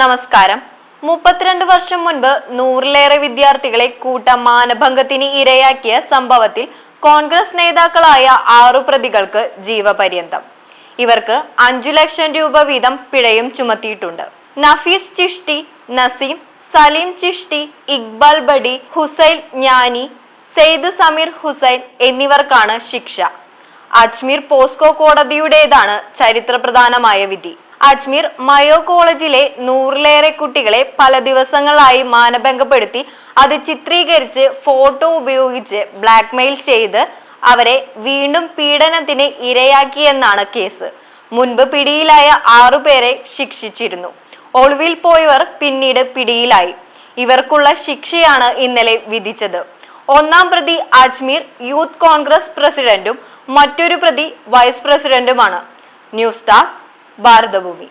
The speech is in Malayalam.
നമസ്കാരം. മുപ്പത്തിരണ്ട് വർഷം മുൻപ് നൂറിലേറെ വിദ്യാർത്ഥികളെ കൂട്ട മാനഭംഗത്തിന് ഇരയാക്കിയ സംഭവത്തിൽ കോൺഗ്രസ് നേതാക്കളായ ആറു പ്രതികൾക്ക് ജീവപര്യന്തം. ഇവർക്ക് അഞ്ചു ലക്ഷം രൂപ വീതം പിഴയും ചുമത്തിയിട്ടുണ്ട്. നഫീസ് ചിഷ്ടി നസീം സലീം ചിഷ്ടി ഇക്ബാൽ ബഡി ഹുസൈൻ ജ്ഞാനി സെയ്ദ് സമീർ ഹുസൈൻ എന്നിവർക്കാണ് ശിക്ഷ. അജ്മീർ പോസ്കോ കോടതിയുടേതാണ് ചരിത്രപ്രധാനമായ വിധി. അജ്മീർ മയോ കോളേജിലെ നൂറിലേറെ കുട്ടികളെ പല ദിവസങ്ങളായി മാനഭംഗപ്പെടുത്തി അത് ചിത്രീകരിച്ച് ഫോട്ടോ ഉപയോഗിച്ച് ബ്ലാക്ക്മെയിൽ ചെയ്ത് അവരെ വീണ്ടും പീഡനത്തിന് ഇരയാക്കിയെന്നാണ് കേസ്. മുൻപ് പിടിയിലായ ആറുപേരെ ശിക്ഷിച്ചിരുന്നു. ഒളിവിൽ പോയവർ പിന്നീട് പിടിയിലായി. ഇവർക്കുള്ള ശിക്ഷയാണ് ഇന്നലെ വിധിച്ചത്. ഒന്നാം പ്രതി അജ്മീർ യൂത്ത് കോൺഗ്രസ് പ്രസിഡന്റും മറ്റൊരു പ്രതി വൈസ് പ്രസിഡന്റുമാണ്. News desk Bharathabhoomi